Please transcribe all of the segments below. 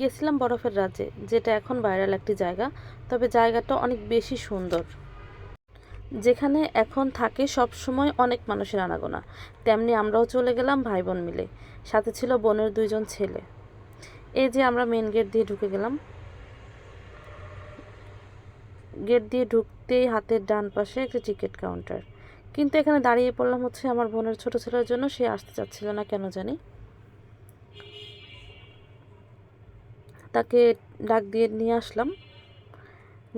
গেছিলাম বরফের রাজ্যে, যেটা এখন ভাইরাল একটি জায়গা, তবে জায়গাটা অনেক বেশি সুন্দর। যেখানে এখন থাকে সব সময় অনেক মানুষের আনাগোনা। তেমনি আমরাও চলে গেলাম ভাই বোন মিলে। সাথে ছিল বোনের দুইজন ছেলে। এই যে আমরা মেন গেট দিয়ে ঢুকে গেলাম। গেট দিয়ে ঢুকতেই হাতের ডান পাশে একটি টিকিট কাউন্টার কিন্তু এখানে দাঁড়িয়ে পড়লাম হচ্ছে আমার বোনের ছোট ছেলের জন্য, সে আসতে চাচ্ছিল না, কেন জানি। তাকে ডাক দিয়ে নিয়ে আসলাম।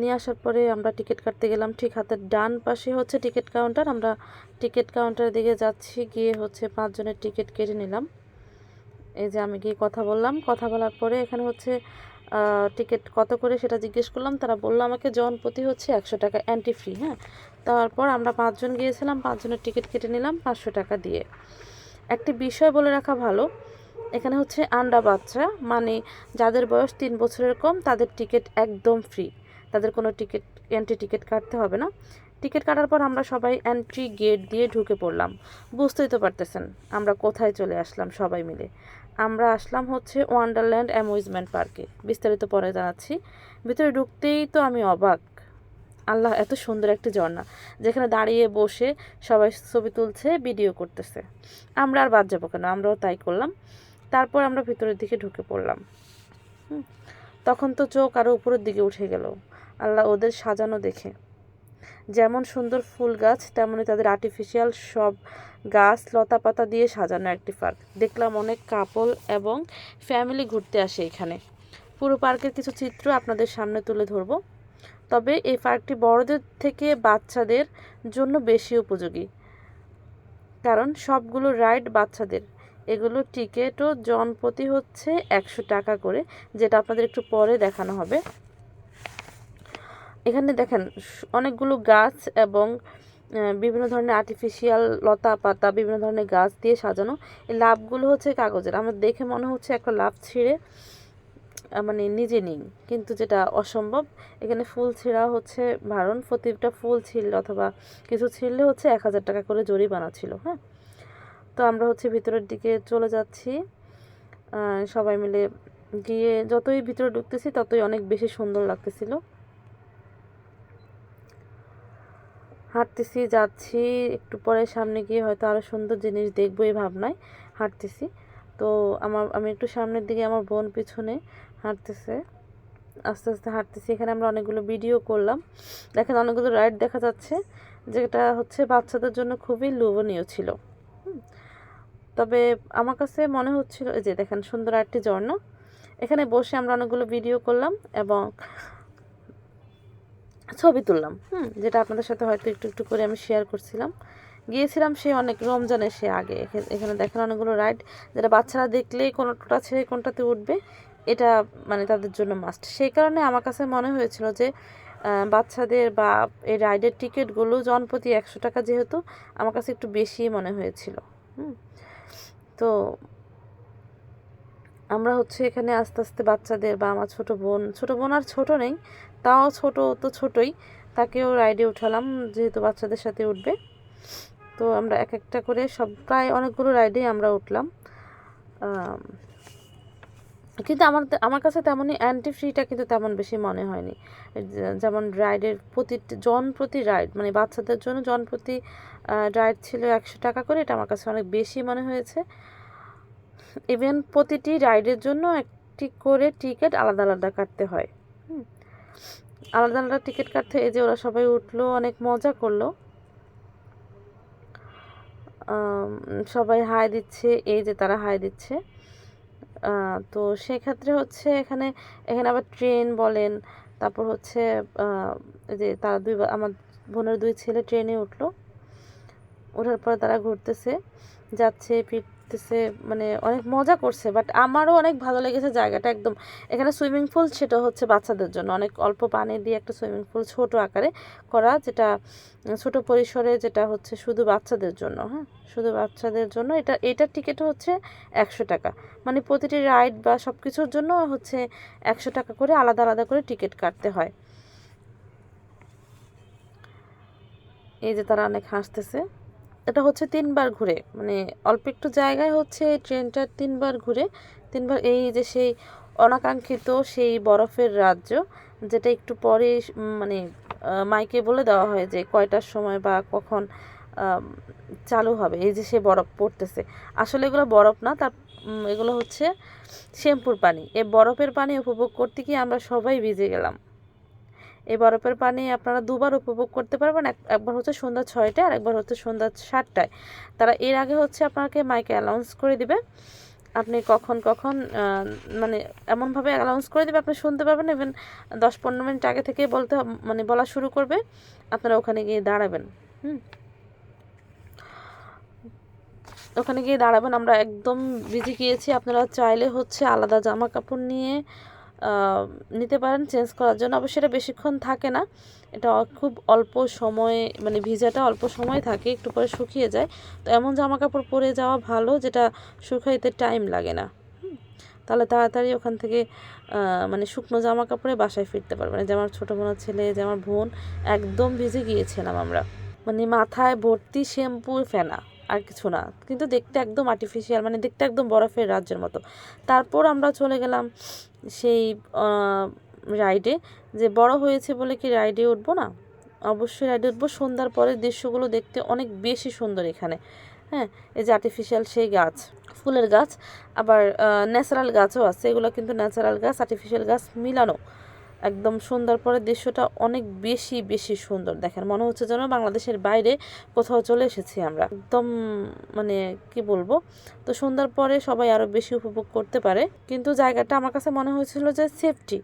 নিয়ে আসার পরে আমরা টিকিট কাটতে গেলাম ঠিক হাতের ডান পাশে হচ্ছে টিকিট কাউন্টার। আমরা টিকিট কাউন্টারের দিকে যাচ্ছি, গিয়ে হচ্ছে পাঁচজনের টিকিট কেটে নিলাম। এই যে আমি গিয়ে কথা বললাম। কথা বলার পরে এখানে হচ্ছে টিকিট কত করে সেটা জিজ্ঞেস করলাম। তারা বলল, আমাকে জনপ্রতি হচ্ছে একশো টাকা অ্যান্টি ফ্রি হ্যাঁ। তারপর আমরা পাঁচজন গিয়েছিলাম, পাঁচজনের টিকিট কেটে নিলাম পাঁচশো টাকা দিয়ে। একটি বিষয় বলে রাখা ভালো এখানে হচ্ছে আন্ডা বাচ্চা মানে যাদের বয়স তিন বছরের কম, তাদের টিকিট একদম ফ্রি তাদের কোনো টিকিট এন্ট্রি টিকিট কাটতে হবে না। টিকিট কাটার পর আমরা সবাই এন্ট্রি গেট দিয়ে ঢুকে পড়লাম। বুঝতেই তো পারতেছেন, আমরা কোথায় চলে আসলাম সবাই মিলে। আমরা আসলাম হচ্ছে ওয়ান্ডারল্যান্ড অ্যামিউজমেন্ট পার্কে বিস্তারিত পরে জানাচ্ছি। ভিতরে ঢুকতেই তো আমি অবাক। আল্লাহ, এত সুন্দর একটি ঝর্ণা। যেখানে দাঁড়িয়ে বসে সবাই ছবি তুলছে ভিডিও করতেছে। আমরা আর বাদ যাব কেন? আমরাও তাই করলাম। তারপর আমরা ভিতরের দিকে ঢুকে পড়লাম। তখন তো চোখ আরও উপরের দিকে উঠে গেল। আল্লাহ ওদের সাজানো দেখে। যেমন সুন্দর ফুল গাছ তেমনই তাদের আর্টিফিশিয়াল সব গাছ লতা পাতা দিয়ে সাজানো একটি পার্ক। দেখলাম অনেক কাপল এবং ফ্যামিলি ঘুরতে আসে এখানে। পুরো পার্কের কিছু চিত্র আপনাদের সামনে তুলে ধরব। তবে এই পার্কটি বড়দের থেকে বাচ্চাদের জন্য বেশি উপযোগী। কারণ সবগুলো রাইড বাচ্চাদের। এগুলো টিকিটও জনপ্রতি হচ্ছে একশো টাকা করে, যেটা আপনাদের একটু পরে দেখানো হবে। এখানে দেখেন অনেকগুলো গাছ এবং বিভিন্ন ধরনের আর্টিফিশিয়াল লতা পাতা, বিভিন্ন ধরনের গাছ দিয়ে সাজানো। এই লাভগুলো হচ্ছে কাগজের। আমার দেখে মনে হচ্ছে একটা লাভ ছিঁড়ে মানে নিজে নিই কিন্তু যেটা অসম্ভব, এখানে ফুল ছিঁড়া হচ্ছে বারণ প্রতিটা ফুল ছিঁড়লে অথবা কিছু ছিঁড়লে হচ্ছে এক হাজার টাকা করে জরিমানা ছিল হ্যাঁ? তো আমরা হচ্ছে ভিতরের দিকে চলে যাচ্ছি। সবাই মিলে গিয়ে যতই ভিতরে ঢুকতেছি ততই অনেক বেশি সুন্দর লাগতেছিল। হাঁটতেছি, যাচ্ছি, একটু পরে সামনে গিয়ে হয়তো আরও সুন্দর জিনিস দেখব এই ভাবনায় হাঁটতেছি। তো আমার, আমি একটু সামনের দিকে আমার বোন পিছনে হাঁটতেছে। আস্তে আস্তে হাঁটতেছি। এখানে আমরা অনেকগুলো ভিডিও করলাম। দেখেন অনেকগুলো রাইড দেখা যাচ্ছে, যেটা হচ্ছে বাচ্চাদের জন্য খুবই লোভনীয় ছিল। তবে আমার কাছে মনে হচ্ছিল যে দেখেন সুন্দর একটি ঝর্ণা। এখানে বসে আমরা অনেকগুলো ভিডিও করলাম এবং ছবি তুললাম, হুম, যেটা আপনাদের সাথে হয়তো একটু একটু করে আমি শেয়ার করছিলাম। গিয়েছিলাম সে অনেক রমজানের সে আগে, এখে- এখানে দেখেন অনেকগুলো রাইড যেটা বাচ্চারা দেখলেই কোনোটা ছেড়ে কোনটাতে উঠবে, এটা মানে তাদের জন্য মাস্ট সেই কারণে আমার কাছে মনে হয়েছিল যে বাচ্চাদের বা এই রাইডের টিকিটগুলো জনপ্রতি একশো টাকা যেহেতু, আমার কাছে একটু বেশি মনে হয়েছিল, হুম। তো আমরা হচ্ছে এখানে আস্তে আস্তে বাচ্চাদের বা আমার ছোটো বোন ছোটো বোন আর ছোট নেই, তাও ছোট তো ছোটই, তাকেও রাইডে উঠালাম, যেহেতু বাচ্চাদের সাথে উঠবে। তো আমরা এক একটা করে সব, প্রায় অনেকগুলো রাইডেই আমরা উঠলাম। কিন্তু আমার আমার কাছে তেমনই অ্যান্টি ফ্রিটা কিন্তু তেমন বেশি মনে হয়নি। যেমন রাইডের প্রতি, জন প্রতি রাইড মানে বাচ্চাদের জন্য জন প্রতি রাইড ছিল একশো টাকা করে, এটা আমার কাছে অনেক বেশি মনে হয়েছে। ইভেন প্রতিটি রাইডের জন্য একটি করে টিকিট আলাদা আলাদা কাটতে হয়। আলাদা আলাদা টিকিট কাটতে এই যে ওরা সবাই উঠল, অনেক মজা করল। সবাই হাই দিচ্ছে, এই যে তারা হাই দিচ্ছে। তো সেক্ষেত্রে হচ্ছে এখানে এখানে আবার ট্রেন বলেন, তারপর হচ্ছে যে তারা দুই আমার বোনের দুই ছেলে ট্রেনে উঠল। ওঠার পর তারা ঘুরতেছে, যাচ্ছে ফিরতেছে মানে অনেক মজা করছে বাট আমারও অনেক ভালো লেগেছে জায়গাটা একদম। এখানে সুইমিং পুল সেটা হচ্ছে বাচ্চাদের জন্য, অনেক অল্প পানি দিয়ে একটা সুইমিং পুল ছোট আকারে করা, যেটা ছোট পরিসরে যেটা হচ্ছে শুধু বাচ্চাদের জন্য হ্যাঁ? শুধু বাচ্চাদের জন্য, এটা, এটার টিকিট হচ্ছে একশো টাকা। মানে প্রতিটি রাইড বা সব কিছুর জন্য হচ্ছে একশো টাকা করে আলাদা আলাদা করে টিকিট কাটতে হয়। এই যে তারা অনেক হাসতেছে। এটা হচ্ছে তিনবার ঘুরে। মানে অল্প একটু জায়গায় হচ্ছে এই ট্রেনটা তিনবার ঘুরে। তিনবার এই যে সেই অনাকাঙ্ক্ষিত সেই বরফের রাজ্য, যেটা একটু পরে মানে মাইকে বলে দেওয়া হয় যে কয়টার সময় বা কখন চালু হবে। এই যে সে বরফ পড়তেছে। আসলে এগুলো বরফ না, তার এগুলো হচ্ছে শ্যাম্পুর পানি। এই বরফের পানি উপভোগ করতে গিয়ে আমরা সবাই ভিজে গেলাম। এই বরফের পানি আপনারা দুবার উপভোগ করতে পারবেন। এক, একবার হচ্ছে সন্ধ্যা ছয়টায় আর একবার হচ্ছে সন্ধ্যা সাতটায়। তারা এর আগে হচ্ছে আপনাকে মাইকে অ্যানাউন্স করে দিবে। আপনি কখন কখন মানে এমনভাবে অ্যানাউন্স করে দেবে, আপনি শুনতে পাবেন। ইভেন দশ পনেরো মিনিট আগে থেকে বলতে মানে বলা শুরু করবে। আপনারা ওখানে গিয়ে দাঁড়াবেন। হুম। ওখানে গিয়ে দাঁড়াবেন। আমরা একদম ভিজে গিয়েছি। আপনারা চাইলে হচ্ছে আলাদা জামা কাপড় নিয়ে নিতে পারেন চেঞ্জ করার জন্য। অবশ্যই এটা বেশিক্ষণ থাকে না। এটা খুব অল্প সময়ে মানে ভিজাটা অল্প সময় থাকে, একটু পরে শুকিয়ে যায়। তো এমন জামা কাপড় পরে যাওয়া ভালো, যেটা শুকাইতে টাইম লাগে না। তাহলে তাড়াতাড়ি ওখান থেকে মানে শুকনো জামা কাপড়ে বাসায় ফিরতে পারবেন। যে আমার ছোটো বোনের ছেলে, যে আমার বোন, একদম ভিজে গিয়েছিলাম আমরা। মানে মাথায় ভর্তি শ্যাম্পু ফেনা। আর কিছু না। কিন্তু দেখতে একদম আর্টিফিশিয়াল মানে দেখতে একদম বরফের রাজ্যের মতো। তারপর আমরা চলে গেলাম সেই রাইডে যে বড় হয়েছে বলে কি রাইডে উঠবো না? অবশ্যই রাইডে উঠবো। সন্ধ্যার পরে দৃশ্যগুলো দেখতে অনেক বেশি সুন্দর এখানে। হ্যাঁ এই যে আর্টিফিশিয়াল সেই গাছ, ফুলের গাছ, আবার ন্যাচারাল গাছও আছে। এগুলো কিন্তু ন্যাচারাল গাছ আর্টিফিশিয়াল গাছ মিলানো। একদম সুন্দর, পরে দৃশ্যটা অনেক বেশি বেশি সুন্দর দেখেন। মনে হচ্ছে যেন বাংলাদেশের বাইরে কোথাও চলে এসেছি আমরা। একদম মানে কি বলব? তো সন্ধ্যার পরে সবাই আরও বেশি উপভোগ করতে পারে। কিন্তু জায়গাটা আমার কাছে মনে হয়েছিল যে সেফটি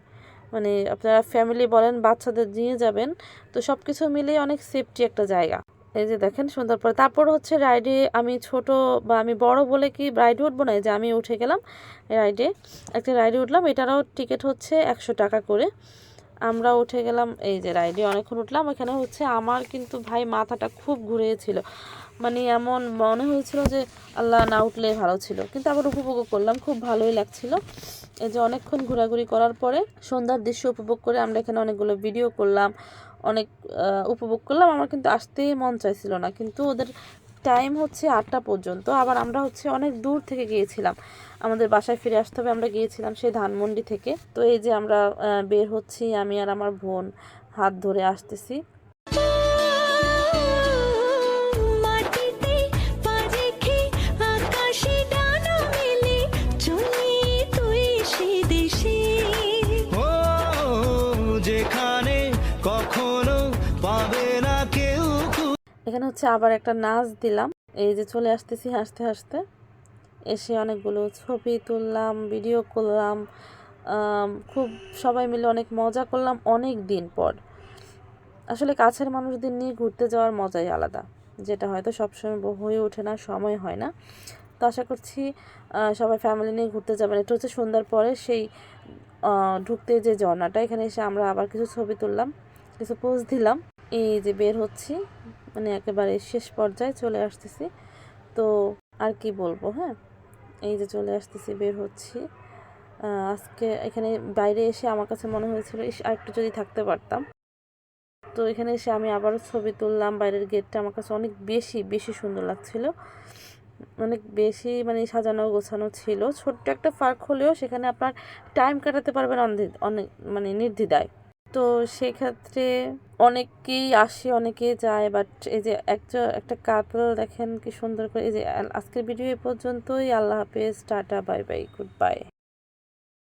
মানে আপনারা ফ্যামিলি বলেন, বাচ্চাদের নিয়ে যাবেন, তো সব কিছু মিলিয়ে অনেক সেফটি একটা জায়গা। এই যে দেখেন সন্ধ্যার পরে। তারপর হচ্ছে রাইডে আমি ছোট বা আমি বড় বলে কি রাইডে উঠবো না যে আমি উঠে গেলাম রাইডে একটা রাইডে উঠলাম, এটারও টিকিট হচ্ছে একশো টাকা করে। আমরা উঠে গেলাম, এই যে রাইডে অনেকক্ষণ উঠলাম। এখানে হচ্ছে আমার কিন্তু ভাই মাথাটা খুব ঘুরেছিল। মানে এমন মনে হয়েছিল যে আল্লাহ না উঠলে ভালো ছিল। কিন্তু আবার উপভোগও করলাম, খুব ভালোই লাগছিল। এই যে অনেকক্ষণ ঘোরাঘুরি করার পরে সন্ধ্যার দৃশ্য উপভোগ করে আমরা এখানে অনেকগুলো ভিডিও করলাম। অনেক উপভোগ করলাম। আমার কিন্তু আসতেই মন চাইছিল না। কিন্তু ওদের টাইম হচ্ছে আটটা পর্যন্ত। আবার আমরা হচ্ছে অনেক দূর থেকে গিয়েছিলাম। আমাদের বাসায় ফিরে আসতে হবে। আমরা গিয়েছিলাম সেই ধানমন্ডি থেকে। তো এই যে আমরা বের হচ্ছি, আমি আর আমার বোন হাত ধরে আসতেছি। এখানে হচ্ছে আবার একটা নাচ দিলাম। এই যে চলে আসতেছি হাসতে হাসতে। এসে অনেকগুলো ছবি তুললাম ভিডিও করলাম খুব সবাই মিলে অনেক মজা করলাম অনেক দিন পর। আসলে কাছের মানুষদের নিয়ে ঘুরতে যাওয়ার মজাই আলাদা, যেটা হয়তো সবসময় হয়ে ওঠে না, সময় হয় না। তো আশা করছি সবাই ফ্যামিলি নিয়ে ঘুরতে যাবেন। এটা হচ্ছে সন্ধ্যার পরে সেই ঢুকতে যে ঝর্ণাটা, এখানে এসে আমরা আবার কিছু ছবি তুললাম, কিছু পোজ দিলাম। এই যে বের হচ্ছি। মানে একেবারে শেষ পর্যায়ে চলে আসতেছি। তো আর কি বলব হ্যাঁ? এই যে চলে আসতেছি, বের হচ্ছি। আজকে এখানে বাইরে এসে আমার কাছে মনে হয়েছিল আর একটু যদি থাকতে পারতাম। তো এখানে এসে আমি আবারও ছবি তুললাম, বাইরের গেটটা আমার কাছে অনেক বেশি বেশি সুন্দর লাগছিল। অনেক বেশি মানে সাজানো গোছানো ছিল। ছোট্ট একটা পার্ক হলেও সেখানে আপনার টাইম কাটাতে পারবেন অনেক অনেক মানে নির্দ্বিধায়। তো সেক্ষেত্রে অনেকেই আসে অনেকে যায় বাট এই যে একটা একটা কাপল দেখেন কি সুন্দর করে, এই যে আজকের ভিডিও এ পর্যন্তই। আল্লাহ হাফেজ, tata bye bye good bye